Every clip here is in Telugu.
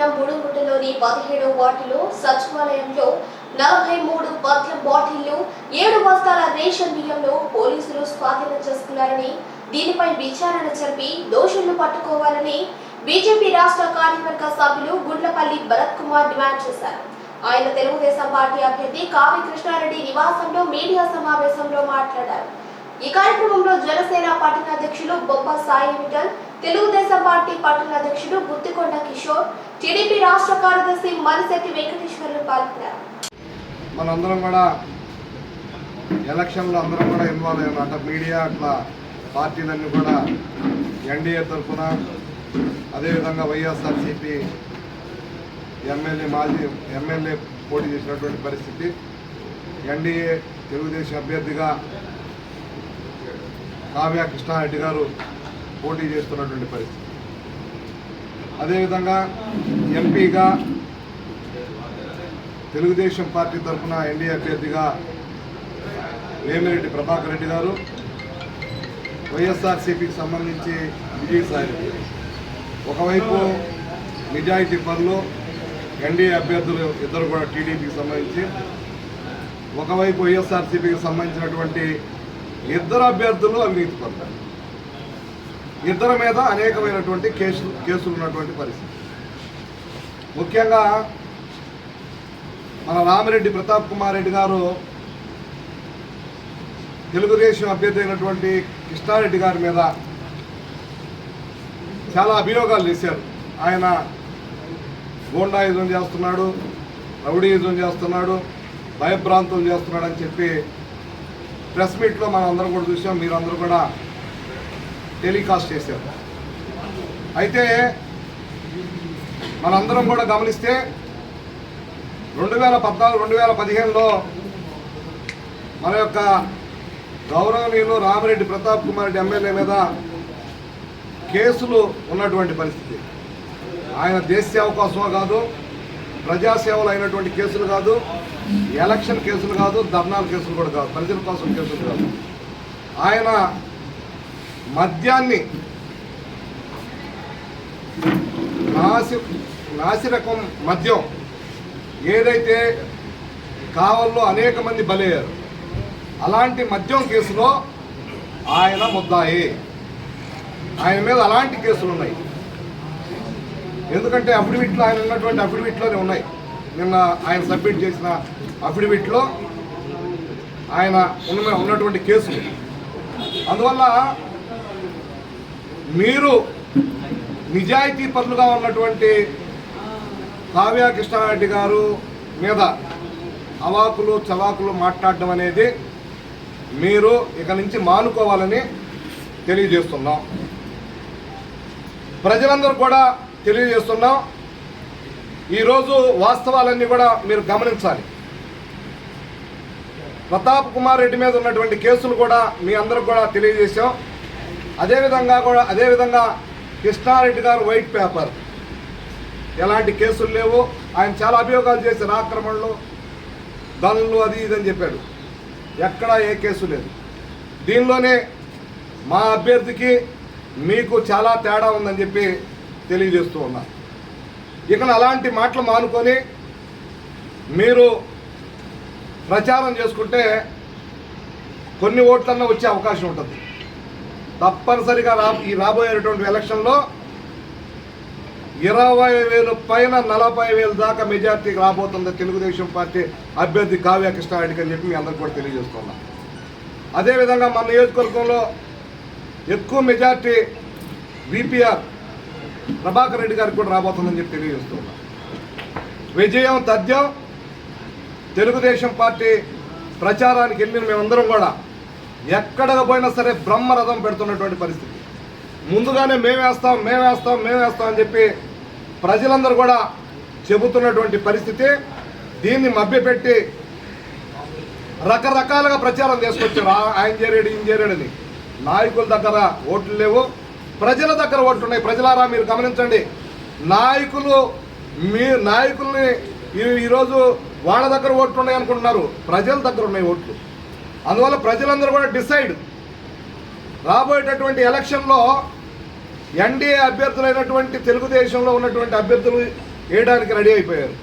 పట్టణం మూడుగుంటలోని పదిహేడవ వార్డులో సచివాలయంలో నలభై మూడు పట్ల బాటిళ్ళు ఏడు బస్తాల రేషన్ బియ్యంలో పోలీసులు స్వాధీనం చేసుకున్నారని దీనిపై విచారణ జరిపి దోషులను పట్టుకోవాలని బీజేపీ రాష్ట్ర కార్యవర్గ సభ్యులు గుండ్లపల్లి భరత్ కుమార్ డిమాండ్ చేశారు. ఆయన తెలుగుదేశం పార్టీ అభ్యర్థి కావి కృష్ణారెడ్డి నివాసంలో మీడియా సమావేశంలో మాట్లాడారు. ఈ కార్యక్రమంలో జనసేన పట్టణాధ్యక్షులు బొబ్బ సాయి విఠల్ తెలుగుదేశం పార్టీ పట్టణాధ్యక్షులు గుత్తికొండ కిషోర్ టీడీపీ రాష్ట్ర కార్యదర్శి మరిశెట్టి వెంకటేశ్వర్లు పాల్గొన్నారు. మనందరం కూడా ఎలక్షన్లో అందరం కూడా ఇన్వాల్వ్ అయ్యాం. మీడియా అట్లా పార్టీలన్నీ కూడా ఎన్డీఏ తరఫున అదేవిధంగా వైఎస్ఆర్సీపీ ఎమ్మెల్యే మాజీ ఎమ్మెల్యే పోటీ చేసినటువంటి పరిస్థితి. ఎన్డీఏ తెలుగుదేశం అభ్యర్థిగా కావ్య కృష్ణారెడ్డి గారు పోటీ చేస్తున్నటువంటి పరిస్థితి. అదేవిధంగా ఎంపీగా తెలుగుదేశం పార్టీ తరఫున ఎన్డీఏ అభ్యర్థిగా వేమిరెడ్డి ప్రభాకర్ రెడ్డి గారు వైఎస్ఆర్సీపీకి సంబంధించి విజయసాయి ఒకవైపు నిజాయితీ పనులు ఎన్డీఏ అభ్యర్థులు ఇద్దరు కూడా టీడీపీకి సంబంధించి ఒకవైపు వైఎస్ఆర్సీపీకి సంబంధించినటువంటి ఇద్దరు అభ్యర్థులు అవినీతి పనులు ఇద్దరి మీద అనేకమైనటువంటి కేసులు కేసులు ఉన్నటువంటి పరిస్థితి. ముఖ్యంగా మన రామిరెడ్డి ప్రతాప్ కుమార్ రెడ్డి గారు తెలుగుదేశం అభ్యర్థి అయినటువంటి కృష్ణారెడ్డి గారి మీద చాలా అభియోగాలు చేశారు. ఆయన గోండాయుధం చేస్తున్నాడు రౌడీయుధం చేస్తున్నాడు భయభ్రాంతం చేస్తున్నాడు అని చెప్పి ప్రెస్ మీట్లో మనం అందరం కూడా చూసాం. మీరందరూ కూడా టెలికాస్ట్ చేశారు అయితే మనందరం కూడా గమనిస్తే రెండు వేల పద్నాలుగు రెండు వేల పదిహేనులో మన యొక్క గౌరవనీయులు రామిరెడ్డి ప్రతాప్ కుమార్ రెడ్డి ఎమ్మెల్యే మీద కేసులు ఉన్నటువంటి పరిస్థితి. ఆయన దేశ సేవ కోసమో కాదు ప్రజాసేవలు అయినటువంటి కేసులు కాదు ఎలక్షన్ కేసులు కాదు ధర్నాల కేసులు కూడా కాదు ప్రజల కోసం కేసులు కాదు. ఆయన మద్యాన్ని నాసి నాసిరకం మద్యం ఏదైతే కావల్లో అనేక మంది బలయ్యారు అలాంటి మద్యం కేసులో ఆయన ముద్దాయి. ఆయన మీద అలాంటి కేసులు ఉన్నాయి. ఎందుకంటే అఫిడవిట్లో ఆయన ఉన్నటువంటి అఫిడవిట్లోనే ఉన్నాయి. నిన్న ఆయన సబ్మిట్ చేసిన అఫిడవిట్లో ఆయన ఉన్న ఉన్నటువంటి కేసులు. అందువల్ల మీరు నిజాయితీ పరులుగా ఉన్నటువంటి కావ్య కృష్ణారెడ్డి గారు మీద అవాకులు చవాకులు మాట్లాడడం అనేది మీరు ఇక నుంచి మానుకోవాలని తెలియజేస్తున్నాం. ప్రజలందరూ కూడా తెలియజేస్తున్నాం. ఈరోజు వాస్తవాలన్నీ కూడా మీరు గమనించాలి. ప్రతాప్ కుమార్ రెడ్డి మీద ఉన్నటువంటి కేసులు కూడా మీ అందరికి కూడా తెలియజేశాం. అదేవిధంగా కూడా అదేవిధంగా కృష్ణారెడ్డి గారు వైట్ పేపర్ ఎలాంటి కేసులు లేవు. ఆయన చాలా అభియోగాలు చేశారు. ఆక్రమణలు గన్లు అది ఇది అని చెప్పాడు. ఎక్కడా ఏ కేసు లేదు. దీనిలోనే మా అభ్యర్థికి మీకు చాలా తేడా ఉందని చెప్పి తెలియజేస్తూ ఉన్నా. ఇక అలాంటి మాటలు మానుకొని మీరు ప్రచారం చేసుకుంటే కొన్ని ఓట్లన్నా వచ్చే అవకాశం ఉంటుంది. తప్పనిసరిగా రా ఈ రాబోయేటువంటి ఎలక్షన్లో ఇరవై వేలు పైన నలభై వేలు దాకా మెజార్టీకి రాబోతుంది తెలుగుదేశం పార్టీ అభ్యర్థి కావ్య కృష్ణారెడ్డికి అని చెప్పి మీ అందరికి కూడా తెలియజేస్తున్నాం. అదేవిధంగా మన నియోజకవర్గంలో ఎక్కువ మెజార్టీ విపిఆర్ ప్రభాకర్ రెడ్డి గారికి కూడా రాబోతుందని చెప్పి తెలియజేస్తున్నాం. విజయం తథ్యం తెలుగుదేశం పార్టీ ప్రచారానికి వెళ్ళిన మేమందరం కూడా ఎక్కడగా పోయినా సరే బ్రహ్మరథం పెడుతున్నటువంటి పరిస్థితి. ముందుగానే మేమేస్తాం మేమేస్తాం మేమేస్తాం అని చెప్పి ప్రజలందరూ కూడా చెబుతున్నటువంటి పరిస్థితి. దీన్ని మభ్యపెట్టి రకరకాలుగా ప్రచారం చేసుకొచ్చారు ఆయన చేరాడు ఈయన చేరాడని నాయకుల దగ్గర ఓట్లు లేవు. ప్రజల దగ్గర ఓట్లు ఉన్నాయి. ప్రజలారా మీరు గమనించండి. నాయకులు మీ నాయకుల్ని ఈరోజు వాళ్ళ దగ్గర ఓట్లు ఉన్నాయి అనుకుంటున్నారు. ప్రజల దగ్గర ఉన్నాయి ఓట్లు. అందువల్ల ప్రజలందరూ కూడా డిసైడ్. రాబోయేటటువంటి ఎలక్షన్లో ఎన్డీఏ అభ్యర్థులైనటువంటి తెలుగుదేశంలో ఉన్నటువంటి అభ్యర్థులు వేయడానికి రెడీ అయిపోయారు.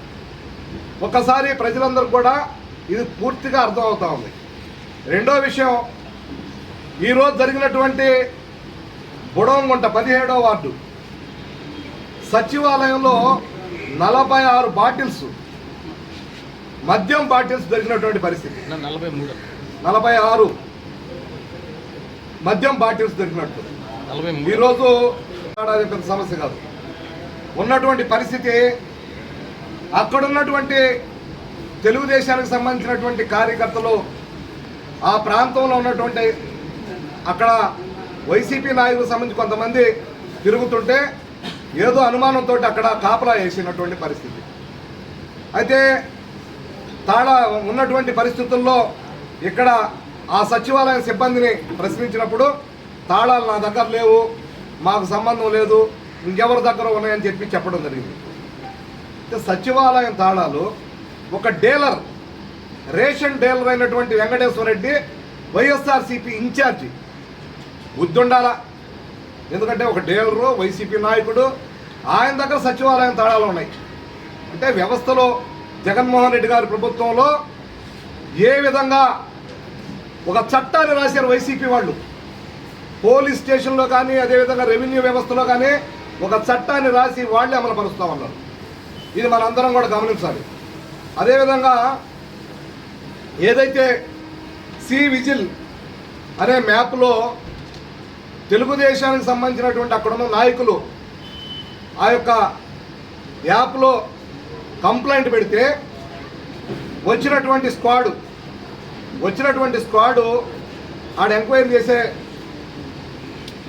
ఒకసారి ప్రజలందరూ కూడా ఇది పూర్తిగా అర్థమవుతా ఉంది. రెండో విషయం ఈరోజు జరిగినటువంటి బుడవంగుంట పదిహేడో వార్డు సచివాలయంలో నలభై ఆరు బాటిల్స్ మద్యం బాటిల్స్ దొరికినటువంటి పరిస్థితి. నలభై మూడు. నలభై ఆరు మద్యం బాటిల్స్ దొరికినట్టు. ఈరోజు అది పెద్ద సమస్య కాదు. ఉన్నటువంటి పరిస్థితి అక్కడ ఉన్నటువంటి తెలుగుదేశానికి సంబంధించినటువంటి కార్యకర్తలు ఆ ప్రాంతంలో ఉన్నటువంటి అక్కడ వైసీపీ నాయకులకు సంబంధించి కొంతమంది తిరుగుతుంటే ఏదో అనుమానంతో అక్కడ కాపలా వేసినటువంటి పరిస్థితి. అయితే తాళ ఉన్నటువంటి పరిస్థితుల్లో ఇక్కడ ఆ సచివాలయం సిబ్బందిని ప్రశ్నించినప్పుడు తాళాలు నా దగ్గర లేవు మాకు సంబంధం లేదు ఇంకెవరి దగ్గర ఉన్నాయని చెప్పి చెప్పడం జరిగింది. సచివాలయం తాళాలు ఒక డీలర్ రేషన్ డీలర్ అయినటువంటి వెంకటేశ్వర రెడ్డి వైఎస్ఆర్సీపీ ఇన్ఛార్జి. బుద్ధుండాలా? ఎందుకంటే ఒక డీలరు వైసీపీ నాయకుడు ఆయన దగ్గర సచివాలయం తాళాలు ఉన్నాయి. అంటే వ్యవస్థలో జగన్మోహన్ రెడ్డి గారి ప్రభుత్వంలో ఏ విధంగా ఒక చట్టాన్ని రాశారు వైసీపీ వాళ్ళు. పోలీస్ స్టేషన్లో కానీ అదేవిధంగా రెవెన్యూ వ్యవస్థలో కానీ ఒక చట్టాన్ని రాసి వాళ్ళే అమలు పరుస్తామన్నారు ఇది మనందరం కూడా గమనించాలి. అదేవిధంగా ఏదైతే సి విజిల్ అనే మ్యాప్లో తెలుగుదేశానికి సంబంధించినటువంటి అక్కడున్న నాయకులు ఆ యొక్క యాప్లో కంప్లైంట్ పెడితే వచ్చినటువంటి స్క్వాడు వచ్చినటువంటి స్క్వాడు ఆడ ఎంక్వైరీ చేసే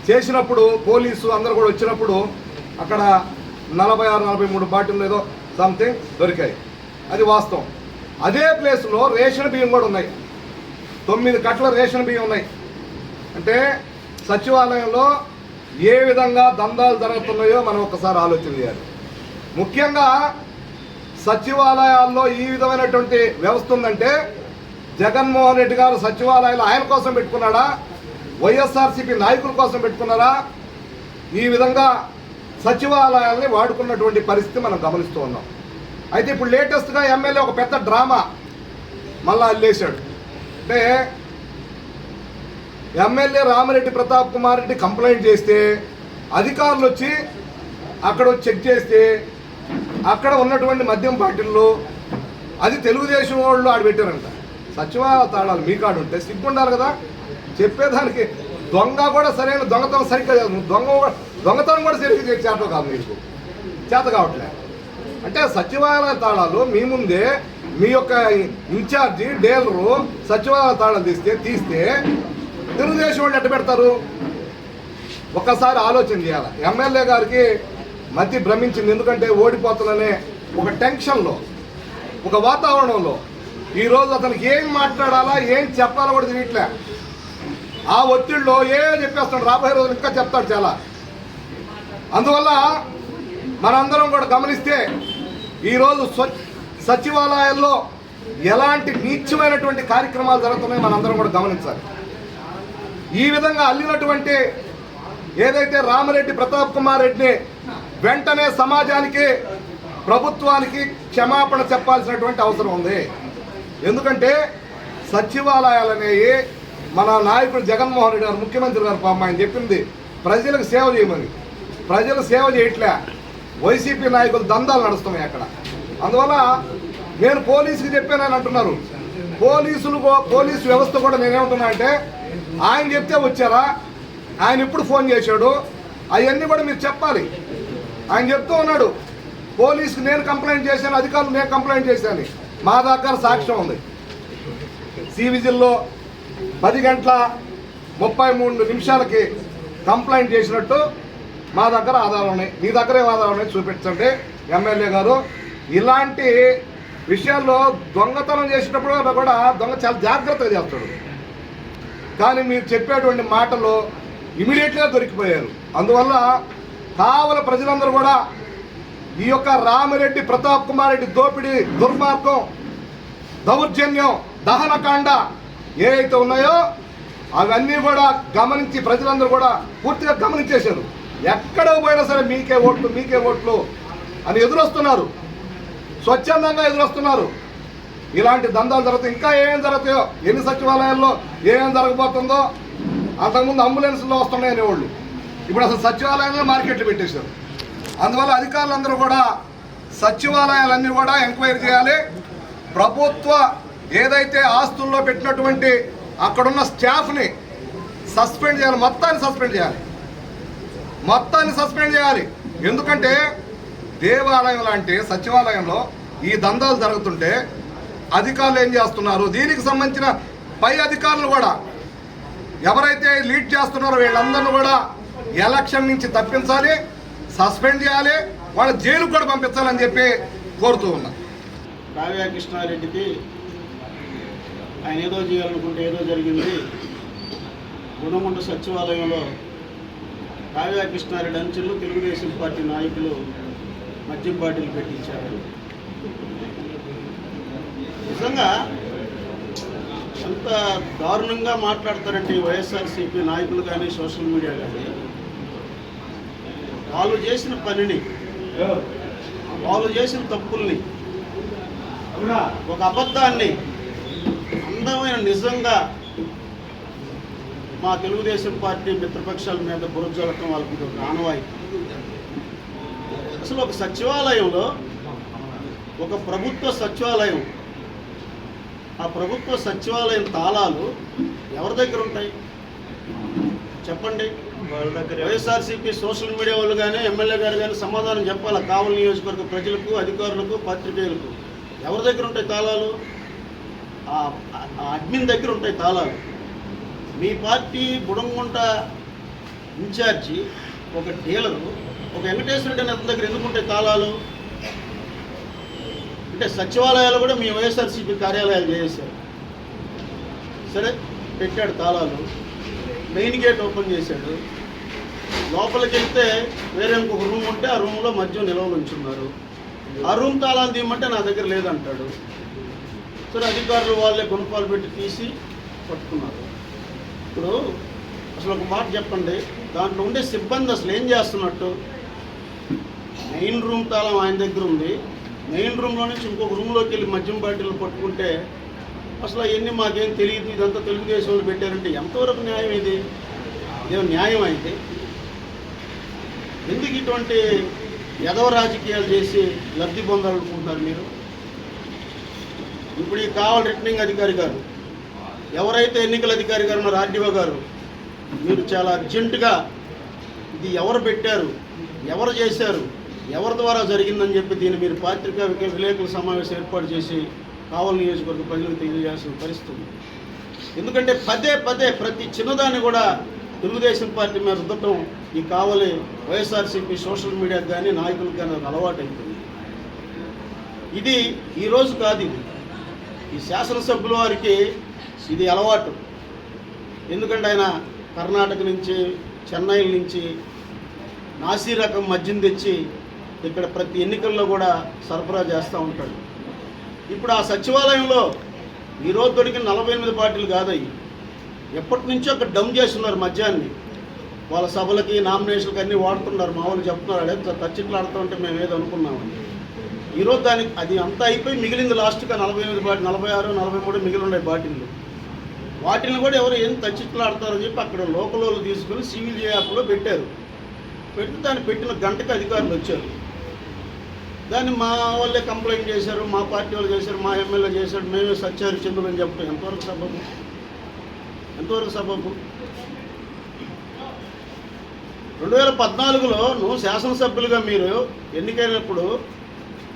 చేసినప్పుడు పోలీసు అందరు కూడా వచ్చినప్పుడు అక్కడ నలభై ఆరు నలభై మూడు బాటిల్ ఏదో సంథింగ్ దొరికాయి. అది వాస్తవం. అదే ప్లేస్లో రేషన్ బియ్యం కూడా ఉన్నాయి. తొమ్మిది కట్ల రేషన్ బియ్యం ఉన్నాయి. అంటే సచివాలయంలో ఏ విధంగా దందాలు జరుగుతున్నాయో మనం ఒకసారి ఆలోచన చేయాలి. ముఖ్యంగా సచివాలయాల్లో ఈ విధమైనటువంటి వ్యవస్థ ఉందంటే జగన్మోహన్ రెడ్డి గారు సచివాలయాలు ఆయన కోసం పెట్టుకున్నాడా? వైఎస్ఆర్సీపీ నాయకుల కోసం పెట్టుకున్నారా? ఈ విధంగా సచివాలయాల్ని వాడుకున్నటువంటి పరిస్థితి మనం గమనిస్తూ ఉన్నాం. అయితే ఇప్పుడు లేటెస్ట్గా ఎమ్మెల్యే ఒక పెద్ద డ్రామా మళ్ళా అల్లేశాడు. అంటే ఎమ్మెల్యే రామిరెడ్డి ప్రతాప్ కుమార్ రెడ్డి కంప్లైంట్ చేస్తే అధికారులు వచ్చి అక్కడ వచ్చి చెక్ చేస్తే అక్కడ ఉన్నటువంటి మద్యం బాటిల్లో అది తెలుగుదేశం వాళ్ళు ఆడు పెట్టారంట సచివాలయ తాళాలు మీ కాడు ఉంటే సిగ్గుండాలి కదా. చెప్పేదానికి దొంగ కూడా సరైన దొంగతనం సరిగ్గా దొంగ దొంగతనం కూడా సరిగ్గా చేత కాదు మీకు చేత కావట్లే. అంటే సచివాలయ తాళాలు మీ ముందే మీ యొక్క ఇన్ఛార్జి డీలరు సచివాలయ తాళాలు తీస్తే తీస్తే తెలుగుదేశం వాళ్ళు ఎట్ట పెడతారు? ఒక్కసారి ఆలోచన చేయాలి. ఎమ్మెల్యే గారికి మతి భ్రమించింది. ఎందుకంటే ఓడిపోతుందనే ఒక టెన్షన్లో ఒక వాతావరణంలో ఈరోజు అతనికి ఏం మాట్లాడాలా ఏం చెప్పాలో కూడా తెలియట్లే. ఆ ఒత్తిడిలో ఏ చెప్పేస్తాడు? రాబోయే రోజులు ఇంకా చెప్తాడు చాలా. అందువల్ల మనందరం కూడా గమనిస్తే ఈరోజు సచివాలయాల్లో ఎలాంటి నీచమైనటువంటి కార్యక్రమాలు జరుగుతున్నాయో మనందరం కూడా గమనించాలి. ఈ విధంగా అల్లినటువంటి ఏదైతే రామరెడ్డి ప్రతాప్ కుమార్ రెడ్డిని వెంటనే సమాజానికి ప్రభుత్వానికి క్షమాపణ చెప్పాల్సినటువంటి అవసరం ఉంది. ఎందుకంటే సచివాలయాలు అనేవి మన నాయకుడు జగన్మోహన్ రెడ్డి గారు ముఖ్యమంత్రి గారు పాప ఆయన చెప్పింది. ప్రజలకు సేవ చేయమని. ప్రజలు సేవ చేయట్లే. వైసీపీ నాయకులు దందాలు నడుస్తున్నాయి అక్కడ. అందువల్ల నేను పోలీసుకి చెప్పానని అంటున్నారు. పోలీసులు పోలీసు వ్యవస్థ కూడా నేనేమంటున్నా అంటే ఆయన చెప్తే వచ్చారా? ఆయన ఇప్పుడు ఫోన్ చేశాడు? అవన్నీ కూడా మీరు చెప్పాలి. ఆయన చెప్తూ ఉన్నాడు. పోలీసుకి నేను కంప్లైంట్ చేశాను అధికారులు నేను కంప్లైంట్ చేశాను. మా దగ్గర సాక్ష్యం ఉంది. సివిజిల్లో పది గంటల ముప్పై మూడు నిమిషాలకి కంప్లైంట్ చేసినట్టు మా దగ్గర ఆధారాలు ఉన్నాయి. మీ దగ్గర ఏం ఆధారాలు ఉన్నాయి చూపించండి. ఎమ్మెల్యే గారు ఇలాంటి విషయాల్లో దొంగతనం చేసినప్పుడు కూడా దొంగ చాలా జాగ్రత్తగా చేస్తాడు. కానీ మీరు చెప్పేటువంటి మాటలు ఇమీడియట్గా దొరికిపోయారు. అందువల్ల కావల ప్రజలందరూ కూడా ఈ యొక్క రామిరెడ్డి ప్రతాప్ కుమార్ రెడ్డి దోపిడీ దుర్మార్గం దౌర్జన్యం దహనకాండ ఏవైతే ఉన్నాయో అవన్నీ కూడా గమనించి ప్రజలందరూ కూడా పూర్తిగా గమనించేశారు. ఎక్కడ పోయినా సరే మీకే ఓట్లు మీకే ఓట్లు అని ఎదురొస్తున్నారు. స్వచ్ఛందంగా ఎదురొస్తున్నారు. ఇలాంటి దందాలు జరుగుతాయి ఇంకా ఏమేమి జరుగుతాయో ఎన్ని సచివాలయాల్లో ఏమేమి జరగబోతుందో అంతకుముందు అంబులెన్స్లో వస్తున్నాయి అనేవాళ్ళు ఇప్పుడు అసలు సచివాలయంలో మార్కెట్లు పెట్టేశారు. అందువల్ల అధికారులందరూ కూడా సచివాలయాలన్నీ కూడా ఎంక్వైరీ చేయాలి. ప్రభుత్వ ఏదైతే ఆస్తుల్లో పెట్టినటువంటి అక్కడున్న స్టాఫ్ని సస్పెండ్ చేయాలి. మొత్తాన్ని సస్పెండ్ చేయాలి. మొత్తాన్ని సస్పెండ్ చేయాలి. ఎందుకంటే దేవాలయం లాంటి సచివాలయంలో ఈ దందాలు జరుగుతుంటే అధికారులు ఏం చేస్తున్నారు? దీనికి సంబంధించిన పై అధికారులు కూడా ఎవరైతే లీడ్ చేస్తున్నారో వీళ్ళందరినీ కూడా ఎలక్షన్ నుంచి తప్పించాలి. సస్పెండ్ చేయాలి వాళ్ళ జైలుకు కూడా పంపించాలని చెప్పి కోరుతూ ఉన్నా. కావ్య కృష్ణారెడ్డికి ఆయన ఏదో చేయాలనుకుంటే ఏదో జరిగింది. గుణముండ సచివాలయంలో కావ్య కృష్ణారెడ్డి అంచెలు తెలుగుదేశం పార్టీ నాయకులు మద్యం బాటిల్ పెట్టించారు. నిజంగా ఎంత దారుణంగా మాట్లాడతారంటే వైఎస్ఆర్సీపీ నాయకులు కానీ సోషల్ మీడియా కానీ వాళ్ళు చేసిన పనిని వాళ్ళు చేసిన తప్పుల్ని ఒక అబద్ధాన్ని అందమైన నిజంగా మా తెలుగుదేశం పార్టీ మిత్రపక్షాల మీద బురజల్లటం వాళ్ళకి ఒక ఆనవాయి అసలు ఒక సచివాలయంలో ఒక ప్రభుత్వ సచివాలయం ఆ ప్రభుత్వ సచివాలయం తాళాలు ఎవరి దగ్గర ఉంటాయి? చెప్పండి. వైఎస్ఆర్సీపీ సోషల్ మీడియా వాళ్ళు కానీ ఎమ్మెల్యే గారు కానీ సమాధానం చెప్పాలి? కావలి నియోజకవర్గ ప్రజలకు అధికారులకు పత్రికేయులకు ఎవరి దగ్గర ఉంటాయి తాళాలు? ఆ అడ్మిన్ దగ్గర ఉంటాయి తాళాలు. మీ పార్టీ బుడంగుంట ఇన్ఛార్జి ఒక డీలరు ఒక వెంకటేశ్వర రెడ్డి అతని దగ్గర ఎందుకు ఉంటాయి తాళాలు? అంటే సచివాలయాలు కూడా మీ వైఎస్ఆర్సీపీ కార్యాలయాలు చేశారు సరే పెట్టాడు తాళాలు. మెయిన్ గేట్ ఓపెన్ చేశాడు. లోపలికి వెళ్తే వేరే ఇంకొక రూమ్ ఉంటే ఆ రూమ్లో మద్యం నిల్వలు ఉంచున్నారు. ఆ రూమ్ తాళాలు తీయమంటే నా దగ్గర లేదంటాడు. సరే అధికారులు వాళ్ళే గుణపాలు పెట్టి తీసి పట్టుకున్నారు. ఇప్పుడు అసలు ఒక మాట చెప్పండి. దాంట్లో ఉండే సిబ్బంది అసలు ఏం చేస్తున్నట్టు? మెయిన్ రూమ్ తాళం ఆయన దగ్గర ఉంది. మెయిన్ రూమ్లో నుంచి ఇంకొక రూమ్లోకి వెళ్ళి మద్యం బాటిల్ పట్టుకుంటే అసలు అవన్నీ మాకేం తెలియదు. ఇదంతా తెలుగుదేశం వాళ్ళు పెట్టారంటే ఎంతవరకు న్యాయం ఇది? ఇదేం న్యాయం అయితే. ఎందుకు ఇటువంటి ఎదవ రాజకీయాలు చేసి లబ్ధి పొందాలనుకుంటున్నారు మీరు? ఇప్పుడు ఈ కావాలి రిటర్నింగ్ అధికారి గారు ఎవరైతే ఎన్నికల అధికారి గారు ఉన్నారో ఆర్డీఓ గారు మీరు చాలా అర్జెంటుగా ఇది ఎవరు పెట్టారు ఎవరు చేశారు ఎవరి ద్వారా జరిగిందని చెప్పి దీన్ని మీరు పాత్రికా విలేకరుల సమావేశం ఏర్పాటు చేసి కావలి నియోజకవర్గ ప్రజలకు తెలియజేయాల్సిన పరిస్థితి ఎందుకంటే పదే పదే ప్రతి చిన్నదాన్ని కూడా తెలుగుదేశం పార్టీ మీద రుద్దటం ఈ కావలి వైఎస్ఆర్సీపీ సోషల్ మీడియాకి కానీ నాయకులకు కానీ అలవాటు అయిపోయింది. ఇది ఈరోజు కాదు ఇది. ఈ శాసనసభ్యుల వారికి ఇది అలవాటు. ఎందుకంటే ఆయన కర్ణాటక నుంచి చెన్నై నుంచి నాసీ రకం మద్యం తెచ్చి ఇక్కడ ప్రతి ఎన్నికల్లో కూడా సరఫరా చేస్తూ ఉంటాడు. ఇప్పుడు ఆ సచివాలయంలో ఈరోజు దొరికిన నలభై ఎనిమిది పార్టీలు కాదయ్యి. ఎప్పటి నుంచో అక్కడ డమ్ చేస్తున్నారు మద్యాన్ని. వాళ్ళ సభలకి నామినేషన్కి అన్నీ వాడుతున్నారు. మా వాళ్ళు చెప్తున్నారు అదే తచ్చిట్లు ఆడుతూ ఉంటే మేము ఏదో అనుకున్నామని. ఈరోజు దానికి అది అంతా అయిపోయి మిగిలింది లాస్ట్గా నలభై ఎనిమిది బాటి నలభై ఆరు నలభై మూడు మిగిలి ఉన్నాయి బాటిల్లు. వాటిని కూడా ఎవరు ఏం తచ్చిట్లు ఆడతారని చెప్పి అక్కడ లోకల్ వాళ్ళు తీసుకుని సివిల్ యాప్లో పెట్టారు. పెట్టి దాన్ని పెట్టిన గంటకి అధికారులు వచ్చారు. దాన్ని మా వాళ్ళే కంప్లైంట్ చేశారు మా పార్టీ వాళ్ళు చేశారు మా ఎమ్మెల్యే చేశారు మేమే సత్యారు చంద్రులు అని చెప్పడం ఎంతవరకు సభ ఎంతవరకు సబబు రెండు వేల పద్నాలుగులో నువ్వు శాసనసభ్యులుగా మీరు ఎన్నికైనప్పుడు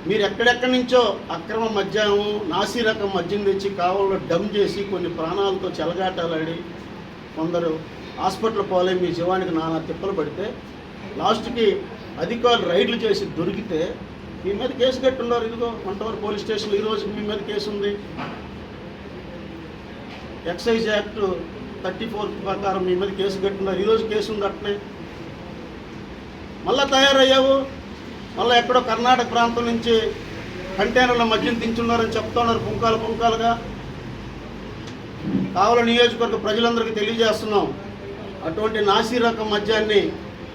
మీరు ఎక్కడెక్కడి నుంచో అక్రమ మద్యం నాసి రకం మద్యం తెచ్చి కావాలో డమ్ చేసి కొన్ని ప్రాణాలతో చెలగాటాలాడి కొందరు హాస్పిటల్ పోలే మీ జీవానికి నానా తిప్పలు పడితే లాస్ట్కి అధికారులు రైడ్లు చేసి దొరికితే మీ మీద కేసు కట్టున్నారు ఇదిగో వంటవరం పోలీస్ స్టేషన్లో ఈ రోజు మీ మీద కేసు ఉంది ఎక్సైజ్ యాక్ట్ థర్టీ ఫోర్ ప్రకారం మీ మీద కేసు కట్టున్నారు ఈరోజు కేసు ఉంది అట్నే. మళ్ళా తయారయ్యావు. మళ్ళీ ఎక్కడో కర్ణాటక ప్రాంతం నుంచి కంటైనర్ల మద్యం దించున్నారని చెప్తున్నారు పుంకాలు పుంకాలుగా. కావల నియోజకవర్గ ప్రజలందరికీ తెలియజేస్తున్నాం. అటువంటి నాసీ రకం మద్యాన్ని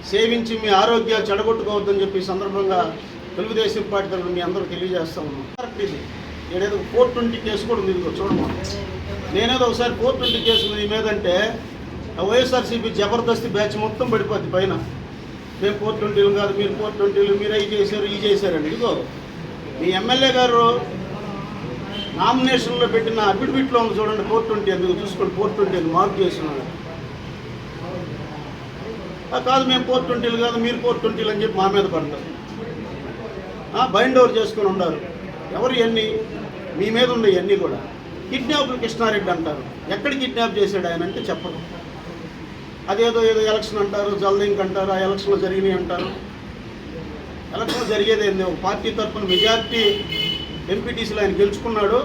సేవించి మీ ఆరోగ్యాలు చెడగొట్టుకోవద్దని చెప్పి సందర్భంగా తెలుగుదేశం పార్టీ తరఫున మీ అందరూ తెలియజేస్తా ఉన్నాం. కరెక్ట్ ఏడేదో ఫోర్ ట్వంటీ కేసు కూడా ఉంది. ఇదిగో చూడమా నేనేదో ఒకసారి కోర్టు ట్వంటీ కేసు నీ మీదంటే ఆ వైఎస్ఆర్సీపీ జబర్దస్త్ బ్యాచ్ మొత్తం పడిపోద్ది పైన. మేము కోర్టు ట్వంటీలు కాదు మీరు కోర్టు ట్వంటీలు మీరు అవి చేశారు ఈ చేశారండి ఇదిగో మీ ఎమ్మెల్యే గారు నామినేషన్లో పెట్టిన అఫిడవిట్లో ఉంది చూడండి కోర్టు ట్వంటీ అందుకు చూసుకోండి కోర్టు ఉంటే మార్క్ చేస్తున్నాడు. కాదు మేము కోర్టు ట్వంటీలు కాదు మీరు కోర్టు ట్వంటీలు అని చెప్పి మా మీద పడతారు. బైండ్ ఓవర్ చేసుకొని ఉన్నారు ఎవరు ఎన్ని? మీ మీద ఉన్నాయి అన్నీ కూడా. కిడ్నాప్లు కృష్ణారెడ్డి అంటారు. ఎక్కడ కిడ్నాప్ చేశాడు ఆయన అంటే చెప్పరు. అదేదో ఏదో ఎలక్షన్ అంటారు జల్దింక్ అంటారు ఆ ఎలక్షన్లో జరిగినాయి అంటారు. ఎలక్షన్ జరిగేది ఏంది? ఒక పార్టీ తరఫున మెజార్టీ ఎంపీటీసీలో ఆయన గెలుచుకున్నాడు.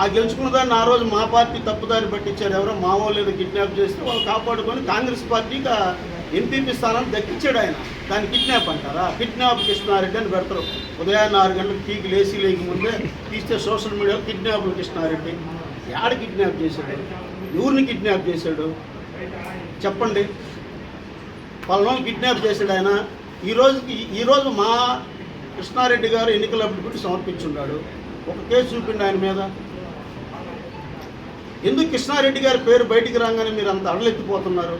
ఆ గెలుచుకున్న దాన్ని ఆ రోజు మా పార్టీ తప్పుదారి పట్టించారు. ఎవరో మా వాళ్ళు ఏదో కిడ్నాప్ చేస్తే వాళ్ళు కాపాడుకొని కాంగ్రెస్ పార్టీకి ఎంపీపీ స్థానాన్ని దక్కించాడు ఆయన. దాన్ని కిడ్నాప్ అంటారా? కిడ్నాప్ కృష్ణారెడ్డి అని పెడతారు. ఉదయాన్నే ఆరు గంటలకు టీకి లేచి లేక ముందే తీస్తే సోషల్ మీడియాలో కిడ్నాప్ కృష్ణారెడ్డి. యాడ కిడ్నాప్ చేశాడు? ఎవరిని కిడ్నాప్ చేశాడు? చెప్పండి. పలానా కిడ్నాప్ చేశాడు ఆయన. ఈ రోజుకి మా కృష్ణారెడ్డి గారు ఎన్నికల అప్పుడు సమర్పించున్నాడు ఒక కేసు చూపిండి ఆయన మీద. ఎందుకు కృష్ణారెడ్డి గారి పేరు బయటికి రాగానే మీరు అంత అడలెత్తిపోతున్నారు?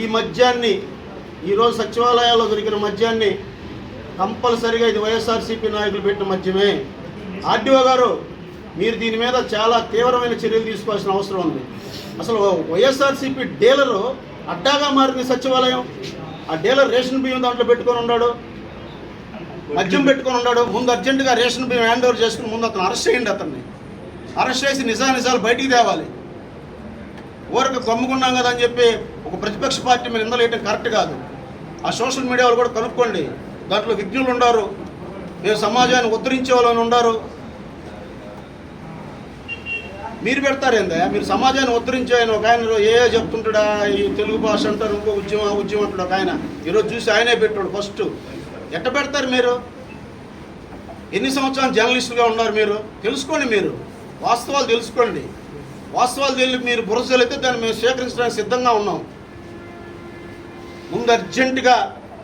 ఈ మద్యాన్ని ఈరోజు సచివాలయాల్లో దొరికిన మద్యాన్ని కంపల్సరిగా ఇది వైఎస్ఆర్సీపీ నాయకులు పెట్టిన మద్యమే. ఆర్డీఓ గారు మీరు దీని మీద చాలా తీవ్రమైన చర్యలు తీసుకోవాల్సిన అవసరం ఉంది. అసలు వైఎస్ఆర్సీపీ డీలరు అడ్డాగా మారింది సచివాలయం. ఆ డీలర్ రేషన్ బియ్యం దాంట్లో పెట్టుకొని ఉన్నాడు. మద్యం పెట్టుకొని ఉన్నాడు. ముందు అర్జెంటుగా రేషన్ బియ్యం హ్యాండ్ ఓవర్ చేసుకుని ముందు అతను అరెస్ట్ చేయండి అతన్ని. అరెస్ట్ చేసి నిజా నిజాలు బయటికి తేవాలి. ఊరికి కమ్ముకున్నాం కదా అని చెప్పి ఒక ప్రతిపక్ష పార్టీ మీద నిందలేయటం కరెక్ట్ కాదు. ఆ సోషల్ మీడియా వాళ్ళు కూడా కనుక్కోండి. దాంట్లో విజ్ఞులు ఉండారు. నేను సమాజాన్ని ఉద్ధరించే వాళ్ళని ఉండారు. మీరు పెడతారేందా మీరు సమాజాన్ని ఉద్ధరించే ఆయన ఒక ఆయన ఏ ఏ చెప్తుంటాడా? ఈ తెలుగు భాష అంటారు ఇంకో ఉద్యమం ఉద్యమం అంటాడు ఒక ఆయన. ఈరోజు చూసి ఆయనే పెట్టాడు ఫస్ట్. ఎట్ట పెడతారు మీరు? ఎన్ని సంవత్సరాలు జర్నలిస్టులుగా ఉన్నారు మీరు? తెలుసుకోండి మీరు. వాస్తవాలు తెలుసుకోండి. వాస్తవాలు తెలియ మీరు బురసలైతే దాన్ని మేము స్వీకరించడానికి సిద్ధంగా ఉన్నాం. ముందు అర్జెంటుగా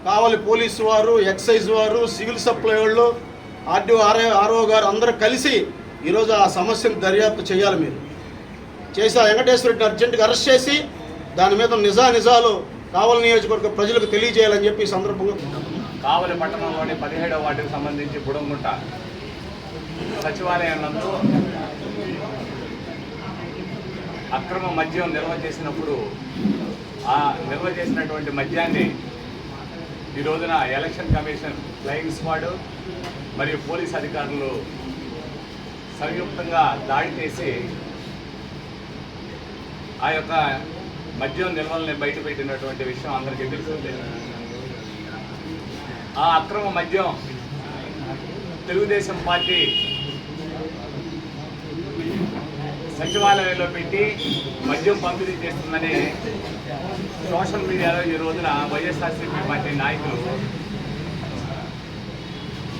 కావాలి పోలీసు వారు ఎక్సైజ్ వారు సివిల్ సప్లై వాళ్ళు ఆర్డీఓ ఆర్ఏ ఆర్ఓ గారు అందరూ కలిసి ఈరోజు ఆ సమస్యను దర్యాప్తు చేయాలి మీరు. చేసి ఆ వెంకటేశ్వర అర్జెంటుగా అరెస్ట్ చేసి దాని మీద నిజా నిజాలు కావలి నియోజకవర్గ ప్రజలకు తెలియజేయాలని చెప్పి ఈ సందర్భంగా కావలి పట్టణంలోని పదిహేడవ వార్డుకు సంబంధించి బుడంగుంట. సచివాలయం నందు అక్రమ మద్యం నిల్వ చేసినప్పుడు ఆ నిల్వ చేసినటువంటి మద్యాన్ని ఈ రోజున ఎలక్షన్ కమిషన్ ఫ్లయింగ్ స్క్వాడ్ మరియు పోలీస్ అధికారులు సంయుక్తంగా దాడి చేసి ఆ యొక్క మద్యం నిల్వల్ని బయటపెట్టినటువంటి విషయం అందరికీ తెలిసిందే. ఆ అక్రమ మద్యం తెలుగుదేశం పార్టీ సచివాలయంలో పెట్టి మద్యం పంపిణీ చేస్తుందని సోషల్ మీడియాలో ఈ రోజున వైఎస్ఆర్సీపీ పార్టీ నాయకులు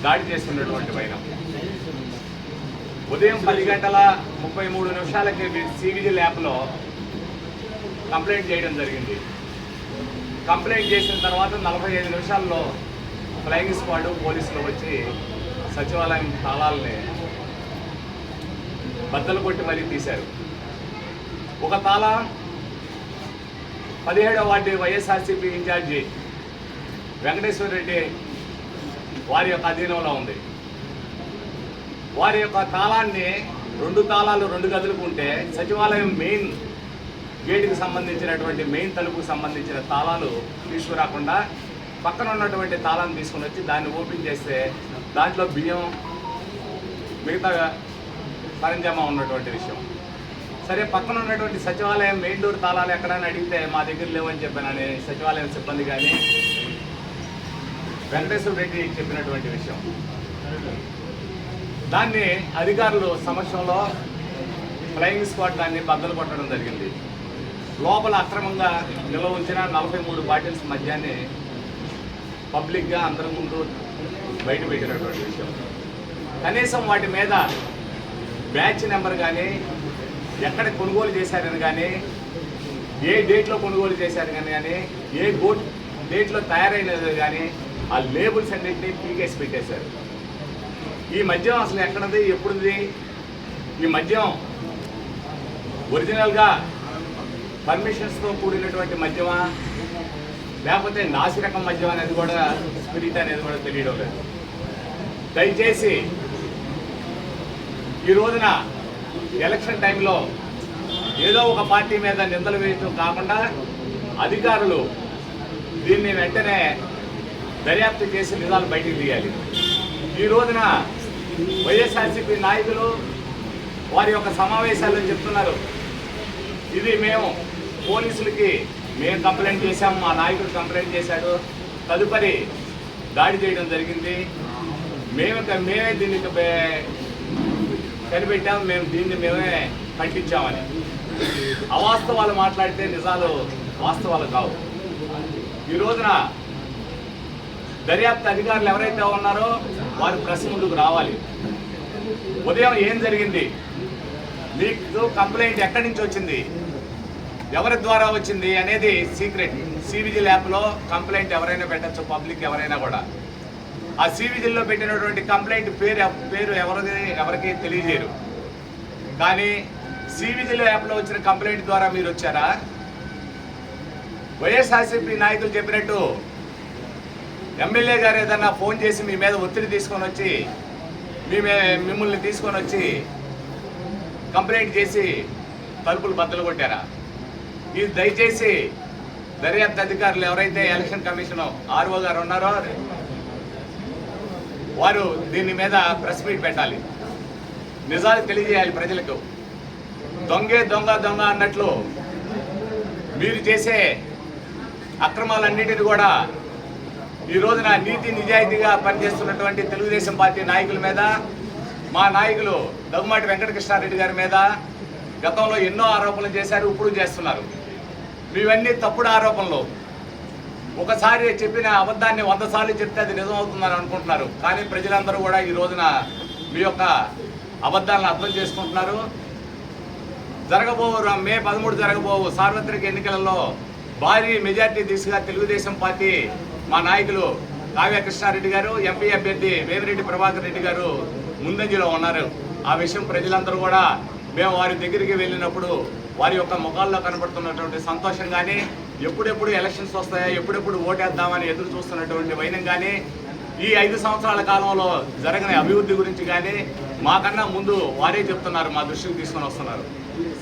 దాడి చేస్తున్నటువంటి వైనం ఉదయం పది గంటల ముప్పై మూడు నిమిషాలకి సివిజిల్ యాప్లో కంప్లైంట్ చేయడం జరిగింది. కంప్లైంట్ చేసిన తర్వాత నలభై ఐదు నిమిషాల్లో ఫ్లయింగ్ స్క్వాడ్ పోలీసులు వచ్చి సచివాలయం తాళాలని బద్దలు కొట్టి మరీ తీశారు. ఒక తాళ పదిహేడవ ward YSRCP incharge Venkateswara Reddy వారి యొక్క అధీనంలో ఉంది. వారి యొక్క తాళాన్ని రెండు తాళాలు రెండు గదులకు ఉంటే సచివాలయం మెయిన్ గేటుకు సంబంధించినటువంటి మెయిన్ తలుపుకు సంబంధించిన తాళాలు తీసుకురాకుండా పక్కన ఉన్నటువంటి తాళాన్ని తీసుకుని వచ్చి దాన్ని ఓపెన్ చేస్తే దాంట్లో బియ్యం మిగతా సరంజామా ఉన్నటువంటి విషయం. సరే పక్కన ఉన్నటువంటి సచివాలయం మెయిన్ డోర్ తాళాలు ఎక్కడైనా అడిగితే మా దగ్గర లేవని చెప్పానని సచివాలయం సిబ్బంది కానీ వెంకటేశ్వర రెడ్డి చెప్పినటువంటి విషయం. దాన్ని అధికారులు సమక్షంలో ఫ్లయింగ్ స్క్వాడ్ దాన్ని బద్దలు కొట్టడం జరిగింది. లోపల అక్రమంగా నిల్వ ఉంచిన నలభై మూడు బాటిల్స్ మధ్యాహ్నే పబ్లిక్గా అందరి ముందు బయట పెట్టినటువంటి విషయం. కనీసం వాటి మీద బ్యాచ్ నెంబర్ కానీ ఎక్కడ కొనుగోలు చేశారని కానీ ఏ డేట్లో కొనుగోలు చేశారు కానీ కానీ ఏ బోట్ డేట్లో తయారైనది కానీ ఆ లేబుల్స్ అన్నింటినీ పీకేసి పెట్టేశారు. ఈ మద్యం అసలు ఎక్కడది ఎప్పుడుది? ఈ మద్యం ఒరిజినల్గా పర్మిషన్స్తో కూడినటువంటి మద్యమా? లేకపోతే నాసిరకం మద్యం అనేది కూడా స్పిరిట్ అనేది కూడా తెలియడం లేదు. దయచేసి ఈ రోజున ఎలక్షన్ టైంలో ఏదో ఒక పార్టీ మీద నిందలు వేయటం కాకుండా అధికారులు దీన్ని వెంటనే దర్యాప్తు చేసి నిజాలు బయటికి తీయాలి. ఈ రోజున వైఎస్ఆర్సీపీ నాయకులు వారి యొక్క సమావేశాల్లో చెప్తున్నారు. ఇది మేము పోలీసులకి మేము కంప్లైంట్ చేశాం మా నాయకుడు కంప్లైంట్ చేశాడు. తదుపరి దాడి చేయడం జరిగింది. మేము మేమే దీన్ని కనిపెట్టాం మేము దీన్ని మేమే ఖండించామని. అవాస్తవాలు మాట్లాడితే నిజాలు వాస్తవాలు కావు. ఈ రోజున దర్యాప్తు అధికారులు ఎవరైతే ఉన్నారో వారు ప్రశ్న ముందుకు రావాలి. ఉదయం ఏం జరిగింది? మీకు కంప్లైంట్ ఎక్కడి నుంచి వచ్చింది? ఎవరి ద్వారా వచ్చింది అనేది సీక్రెట్. సివిజిల్ యాప్లో కంప్లైంట్ ఎవరైనా పెట్టచ్చు పబ్లిక్ ఎవరైనా కూడా. ఆ సివిజిల్లో పెట్టినటువంటి కంప్లైంట్ పేరు పేరు ఎవరిది ఎవరికి తెలియజేయరు. కానీ సివిజిల్ యాప్లో వచ్చిన కంప్లైంట్ ద్వారా మీరు వచ్చారా? వైఎస్ఆర్సీపీ నాయకులు చెప్పినట్టు ఎమ్మెల్యే గారు ఏదన్నా ఫోన్ చేసి మీ మీద ఒత్తిడి తీసుకొని వచ్చి మీ మిమ్మల్ని తీసుకొని వచ్చి కంప్లైంట్ చేసి తలుపులు బద్దలు కొట్టారా? ఇది దయచేసి దర్యాప్తు అధికారులు ఎవరైతే ఎలక్షన్ కమిషన్ ఆర్ఓ గారు ఉన్నారో వారు దీని మీద ప్రెస్ మీట్ పెట్టాలి. నిజాలు తెలియజేయాలి ప్రజలకు. దొంగే దొంగ దొంగ అన్నట్లు మీరు చేసే అక్రమాలన్నిటిని కూడా ఈ రోజున నీతి నిజాయితీగా పనిచేస్తున్నటువంటి తెలుగుదేశం పార్టీ నాయకుల మీద మా నాయకులు దగ్గుమాటి వెంకటకృష్ణారెడ్డి గారి మీద గతంలో ఎన్నో ఆరోపణలు చేశారు ఇప్పుడు చేస్తున్నారు. మీవన్నీ తప్పుడు ఆరోపణలు. ఒకసారి చెప్పిన అబద్ధాన్ని వంద సార్లు చెప్తే అది నిజం అవుతుందని అనుకుంటున్నారు. కానీ ప్రజలందరూ కూడా ఈ రోజున మీ యొక్క అబద్ధాలను అర్థం చేసుకుంటున్నారు. జరగబోవు మే పదమూడు జరగబోవు. సార్వత్రిక ఎన్నికలలో భారీ మెజార్టీ దిశగా తెలుగుదేశం పార్టీ మా నాయకులు కావ్య కృష్ణారెడ్డి గారు ఎంపీ అభ్యర్థి వేమిరెడ్డి ప్రభాకర్ రెడ్డి గారు ముందంజలో ఉన్నారు. ఆ విషయం ప్రజలందరూ కూడా మేము వారి దగ్గరికి వెళ్ళినప్పుడు వారి యొక్క ముఖాల్లో కనబడుతున్నటువంటి సంతోషం కానీ ఎప్పుడెప్పుడు ఎలక్షన్స్ వస్తాయా ఎప్పుడెప్పుడు ఓటేద్దామని ఎదురు చూస్తున్నటువంటి వైనం కానీ ఈ ఐదు సంవత్సరాల కాలంలో జరగని అభివృద్ధి గురించి కానీ మాకన్నా ముందు వారే చెప్తున్నారు మా దృష్టికి తీసుకొని వస్తున్నారు.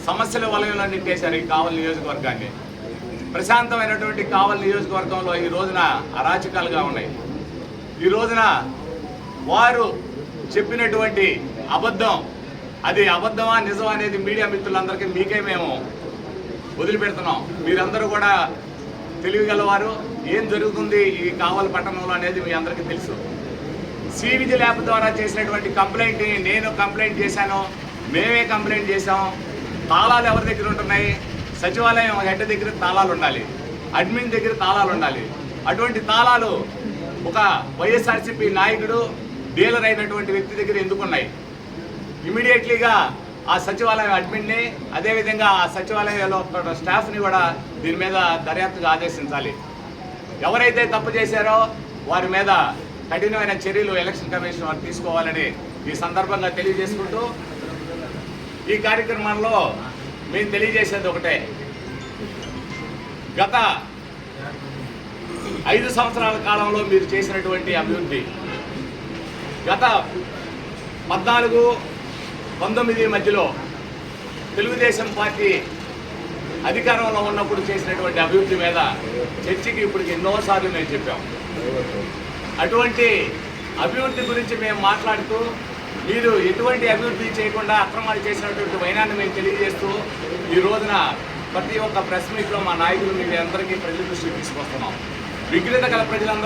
సమస్యల వలయంలో నిట్టేశారు ఈ కావలి నియోజకవర్గాన్ని. ప్రశాంతమైనటువంటి కావలి నియోజకవర్గంలో ఈ రోజున అరాచకాలుగా ఉన్నాయి. ఈ రోజున వారు చెప్పినటువంటి అబద్ధం అది అబద్ధమా నిజం అనేది మీడియా మిత్రులందరికీ మీకే మేము వదిలిపెడుతున్నాం. మీరందరూ కూడా తెలియగలవారు ఏం జరుగుతుంది ఈ కావలి పట్టణంలో అనేది మీ అందరికీ తెలుసు. సివిజి ల్యాబ్ ద్వారా చేసినటువంటి కంప్లైంట్ని నేను కంప్లైంట్ చేశాను మేమే కంప్లైంట్ చేశాం. తాళాలు ఎవరి దగ్గర ఉంటున్నాయి? సచివాలయం హెడ్ దగ్గర తాళాలు ఉండాలి అడ్మిన్ దగ్గర తాళాలు ఉండాలి. అటువంటి తాళాలు ఒక వైఎస్ఆర్సీపీ నాయకుడు డీలర్ అయినటువంటి వ్యక్తి దగ్గర ఎందుకున్నాయి ఇమీడియట్లీగా ఆ సచివాలయం అడ్మిన్ని అదేవిధంగా ఆ సచివాలయంలో ఉన్న స్టాఫ్ని కూడా దీని మీద దర్యాప్తుగా ఆదేశించాలి. ఎవరైతే తప్పు చేశారో వారి మీద కఠినమైన చర్యలు ఎలక్షన్ కమిషన్ వారు తీసుకోవాలని ఈ సందర్భంగా తెలియజేసుకుంటూ ఈ కార్యక్రమంలో మేము తెలియజేసేది ఒకటే. గత ఐదు సంవత్సరాల కాలంలో మీరు చేసినటువంటి అభివృద్ధి గత పద్నాలుగు పంతొమ్మిది మధ్యలో తెలుగుదేశం పార్టీ అధికారంలో ఉన్నప్పుడు చేసినటువంటి అభివృద్ధి మీద చర్చకి ఇప్పటికి ఎన్నోసార్లు మేము చెప్పాం. అటువంటి అభివృద్ధి గురించి మేము మాట్లాడుతూ మీరు ఎటువంటి అభివృద్ధి చేయకుండా అక్రమాలు చేసినటువంటి వైనాన్ని మేము తెలియజేస్తూ ఈ రోజున ప్రతి ఒక్క ప్రెస్ మీట్లో మా నాయకులు మీ అందరికీ ప్రజల దృష్టికి తీసుకొస్తున్నాం. విఘ్నత గల ప్రజలందరూ